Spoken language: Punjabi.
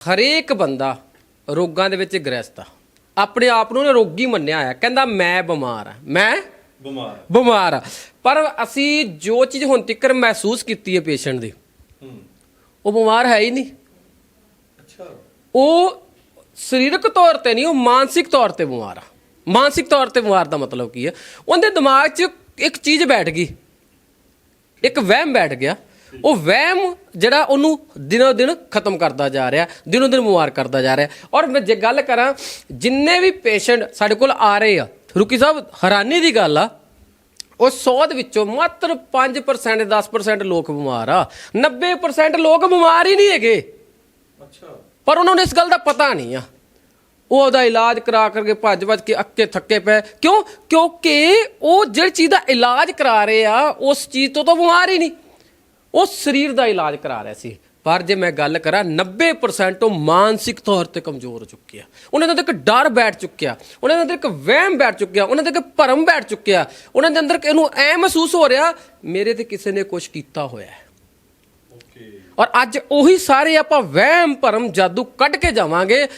ਹਰੇਕ ਬੰਦਾ ਰੋਗਾਂ ਦੇ ਵਿੱਚ ਗ੍ਰਸਤ ਆ। ਆਪਣੇ ਆਪ ਨੂੰ ਨਾ ਰੋਗੀ ਮੰਨਿਆ ਆ ਕਹਿੰਦਾ ਮੈਂ ਬਿਮਾਰ ਆ। ਮੈਂ ਬਿਮਾਰ ਬਿਮਾਰ ਆ। ਪਰ ਅਸੀਂ ਜੋ ਚੀਜ਼ ਹੁਣ ਤੱਕ ਮਹਿਸੂਸ ਕੀਤੀ ਹੈ ਪੇਸ਼ੈਂਟ ਦੀ ਉਹ ਬਿਮਾਰ ਹੈ ਹੀ ਨਹੀਂ। ਅੱਛਾ। ਉਹ ਸਰੀਰਕ ਤੌਰ ਤੇ ਨਹੀਂ ਉਹ ਮਾਨਸਿਕ ਤੌਰ ਤੇ ਬਿਮਾਰ ਆ। ਮਾਨਸਿਕ ਤੌਰ ਤੇ ਬਿਮਾਰ ਦਾ ਮਤਲਬ ਕੀ ਹੈ ਉਹਦੇ ਦਿਮਾਗ 'ਚ ਇੱਕ ਚੀਜ਼ ਬੈਠ ਗਈ। ਇੱਕ ਵਹਿਮ ਬੈਠ ਗਿਆ। ਉਹ ਵਹਿਮ ਜਿਹੜਾ ਉਹਨੂੰ ਦਿਨੋ ਦਿਨ ਖਤਮ ਕਰਦਾ ਜਾ ਰਿਹਾ ਦਿਨੋ ਦਿਨ ਬਿਮਾਰ ਕਰਦਾ ਜਾ ਰਿਹਾ। ਔਰ ਮੈਂ ਜੇ ਗੱਲ ਕਰਾਂ ਜਿੰਨੇ ਵੀ ਪੇਸ਼ੈਂਟ ਸਾਡੇ ਕੋਲ ਆ ਰਹੇ ਆ ਰੁਕੀ ਸਾਹਿਬ ਹੈਰਾਨੀ ਦੀ ਗੱਲ ਆ ਉਹ 100 ਦੇ ਵਿੱਚੋਂ ਮਾਤਰ 5% 10% ਲੋਕ ਬਿਮਾਰ ਆ। 90% ਲੋਕ ਬਿਮਾਰ ਹੀ ਨਹੀਂ ਹੈਗੇ। ਅੱਛਾ। ਪਰ ਉਹਨਾਂ ਨੂੰ ਇਸ ਗੱਲ ਦਾ ਪਤਾ ਨਹੀਂ ਆ। ਉਹ ਉਹਦਾ ਇਲਾਜ ਕਰਾ ਕਰਕੇ ਭੱਜ ਭੱਜ ਕੇ ਅੱਕੇ ਥੱਕੇ ਪਏ। ਕਿਉਂ? ਕਿਉਂਕਿ ਉਹ ਜਿਹੜੀ ਚੀਜ਼ ਦਾ ਇਲਾਜ ਕਰਾ ਰਹੇ ਆ ਉਸ ਚੀਜ਼ ਤੋਂ ਤਾਂ ਬਿਮਾਰ ਹੀ ਨਹੀਂ। ਉਹ ਸਰੀਰ ਦਾ ਇਲਾਜ ਕਰਾ ਰਿਹਾ ਸੀ। ਪਰ ਜੇ ਮੈਂ ਗੱਲ ਕਰਾਂ 90% ਉਹ ਮਾਨਸਿਕ ਤੌਰ ਤੇ ਕਮਜ਼ੋਰ ਹੋ ਚੁੱਕੇ ਆ। ਉਹਨਾਂ ਦੇ ਅੰਦਰ ਇੱਕ ਡਰ ਬੈਠ ਚੁੱਕਿਆ। ਉਹਨਾਂ ਦੇ ਅੰਦਰ ਇੱਕ ਵਹਿਮ ਬੈਠ ਚੁੱਕਿਆ। ਉਹਨਾਂ ਦੇ ਇੱਕ ਭਰਮ ਬੈਠ ਚੁੱਕਿਆ। ਉਹਨਾਂ ਦੇ ਅੰਦਰ ਇਹਨੂੰ ਐ ਮਹਿਸੂਸ ਹੋ ਰਿਹਾ ਮੇਰੇ ਤੇ ਕਿਸੇ ਨੇ ਕੁਝ ਕੀਤਾ ਹੋਇਆ ਹੈ। ਔਰ ਅੱਜ ਉਹੀ ਸਾਰੇ ਆਪਾਂ ਵਹਿਮ ਭਰਮ ਜਾਦੂ ਕੱਢ ਕੇ ਜਾਵਾਂਗੇ।